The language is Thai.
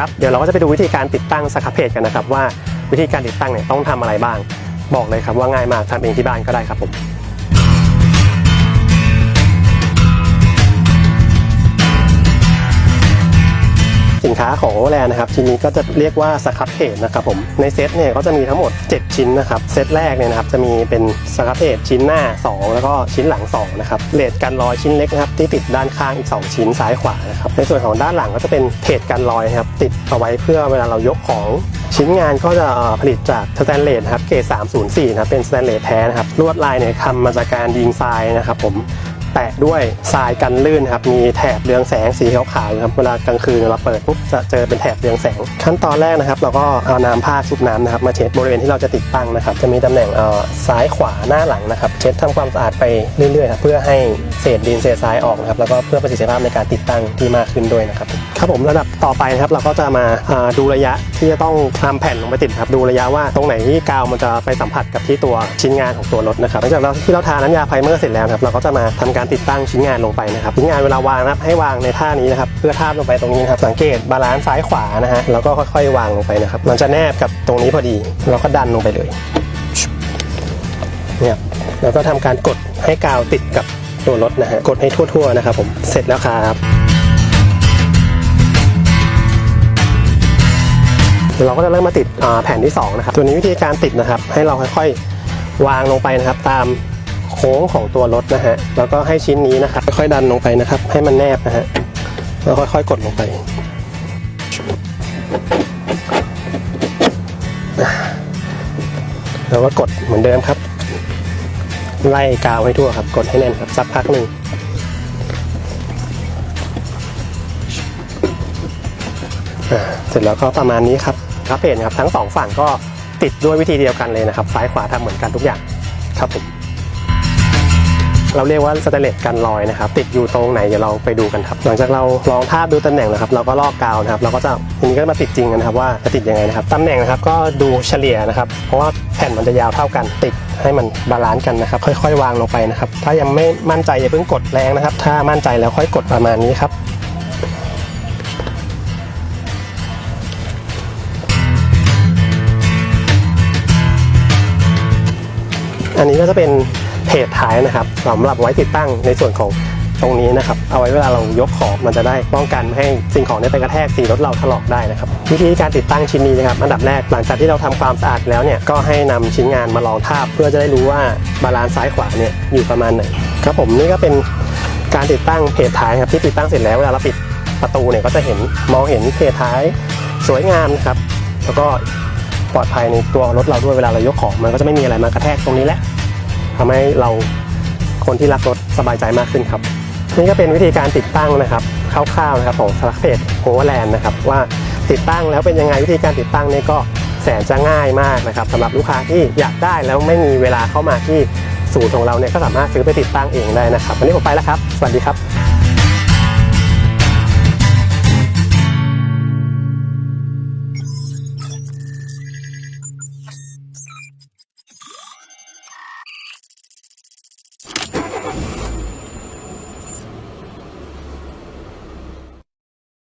ครับเดี๋ยวเราก็จะไปดูวิธีการติดตั้งสครับเพจกันนะครับว่าวิธีการติดตั้งเนี่ยต้องทำอะไรบ้าง บอกเลยครับว่าง่ายมากทำเองที่บ้านก็ได้ครับผม นค้าของโอแลนนะครับชิ้นนี้ก็จะเรียกว่าสครับเพจนะครับผมในเซตเนี่ยก็จะมีทั้งหมด 7 ชิ้นนะครับเซตแรกเนี่ยนะครับจะมีเป็นสครับเพจชิ้นหน้า 2 แล้วก็ชิ้นหลัง2นะครับเลดกันรอยชิ้นเล็กนะครับที่ติดด้านข้างอีก 2 ชิ้นซ้ายขวานะครับในส่วนของด้านหลังก็จะเป็นเพจกันรอยครับติดเอาไว้เพื่อเวลาเรายกของชิ้นงานก็จะผลิตจากสแตนเลสครับเกรด304นะครับเป็นสแตนเลสแท้นะครับลวดลายเนี่ยทำมาจากการยิงทรายนะครับผม แปะด้วยทรายกันลื่นครับ มีแถบเรืองแสงสีขาวๆครับ เวลากลางคืนเราเปิดปุ๊บจะเจอเป็นแถบเรืองแสง ขั้นตอนแรกนะครับ เราก็เอาน้ำผ้าชุบน้ำนะครับมาเช็ดบริเวณที่เราจะติดตั้งนะครับ จะมีตำแหน่งเออซ้ายขวาหน้าหลังนะครับ เช็ดทำความสะอาดไปเรื่อยๆครับเพื่อให้เศษดินเศษทรายออกนะครับ แล้วก็เพื่อประสิทธิภาพในการติดตั้งที่มากขึ้นด้วยนะครับ ครับผมระดับต่อไปนะครับเราก็จะมาาดูระยะที่จะต้องทำแผ่นลงไปติดครับดูระยะว่าตรงไหนที่กาวมันจะไปสัมผัสกับที่ตัวชิ้นงานของตัวรถนะครับหลังจากเราที่เราทาน้ำยาไพรเมอร์เสร็จแล้วครับเราก็จะมาทำการติดตั้งชิ้นงานลงไปนะครับชิ้นงานเวลาวางนะครับให้วางในท่านี้นะครับเพื่อทาบลงไปตรงนี้นะครับสังเกตบาลานซ์ซ้ายขวานะฮะแล้วก็ค่อยๆ วางลงไปนะครับมันจะแนบกับตรงนี้พอดี เราก็ดันลงไปเลยเนี่ยแล้วก็ทำการกดให้กาวติดกับตัวรถนะฮะกดให้ทั่วๆนะครับผมเสร็จแล้วครับ เราก็จะเริ่มมาติดแผ่นที่2นะครับตัวนี้วิธีการติดนะครับ ให้เราค่อยๆวางลงไปนะครับ ตามโค้งของตัวรถนะฮะแล้วก็ให้ชิ้นนี้นะครับ ค่อยๆดันลงไปนะครับ ให้มันแนบนะฮะแล้วค่อยๆกดลงไปแล้วก็กดเหมือนเดิมครับ ไล่กาวให้ทั่วครับ กดให้แน่นครับสักพักหนึ่งเสร็จแล้วก็ประมาณนี้ครับ ครับเพจนะครับทั้งสองฝั่งก็ติดด้วยวิธีเดียวกันเลยนะครับ ซ้ายขวาทำเหมือนกันทุกอย่างครับผมเราเรียกว่าสแตเลสกันรอยนะครับ ติดอยู่ตรงไหนเดี๋ยวเราไปดูกันครับ หลังจากเราลองทาบดูตำแหน่งนะครับ เราก็ลอกกาวนะครับ เราก็จะทีนี้ก็มาติดจริงกันนะครับว่าจะติดยังไงนะครับตำแหน่งนะครับก็ดูเฉลี่ยนะครับ เพราะว่าแผ่นมันจะยาวเท่ากันติดให้มันบาลานซ์กันนะครับ ค่อย ๆ วางลงไปนะครับ ถ้ายังไม่มั่นใจอย่าเพิ่งกดแรงนะครับ ถ้ามั่นใจแล้วค่อยกดประมาณนี้ครับ อันนี้ก็จะเป็นเพจท้ายนะครับสำหรับไว้ติดตั้งในส่วนของตรงนี้นะครับ เอาไว้เวลาเรายกของมันจะได้ป้องกันไม่ให้สิ่งของเนี่ยไปกระแทกสีรถเราถลอกได้นะครับ วิธีการติดตั้งชิ้นนี้นะครับ อันดับแรกหลังจากที่เราทำความสะอาดแล้วเนี่ยก็ให้นำชิ้นงานมาลองทาบ เพื่อจะได้รู้ว่าบาลานซ์ซ้ายขวาเนี่ยอยู่ประมาณไหนครับผมนี่ก็เป็นการติดตั้งเพจท้ายครับที่ติดตั้งเสร็จแล้วเวลาเราปิดประตูเนี่ยก็จะเห็นมองเห็นเพจท้ายสวยงามนะครับแล้วก็ปลอดภัยในตัวรถเราด้วยเวลาเรายกของมันก็จะไม่มีอะไรมากระแทกตรงนี้แหละ ทำให้เราคนที่รักรถสบายใจมากขึ้นครับ นี่ก็เป็นวิธีการติดตั้งนะครับคร่าวๆนะครับของสลักเพจโฮแลนด์นะครับว่าติดตั้งแล้วเป็นยังไงวิธีการติดตั้งนี่ก็แสนจะง่ายมากนะครับสำหรับลูกค้าที่อยากได้แล้วไม่มีเวลาเข้ามาที่ศูนย์ของเราเนี่ยก็สามารถซื้อไปติดตั้งเองได้นะครับวันนี้ผมไปแล้วครับ สวัสดีครับ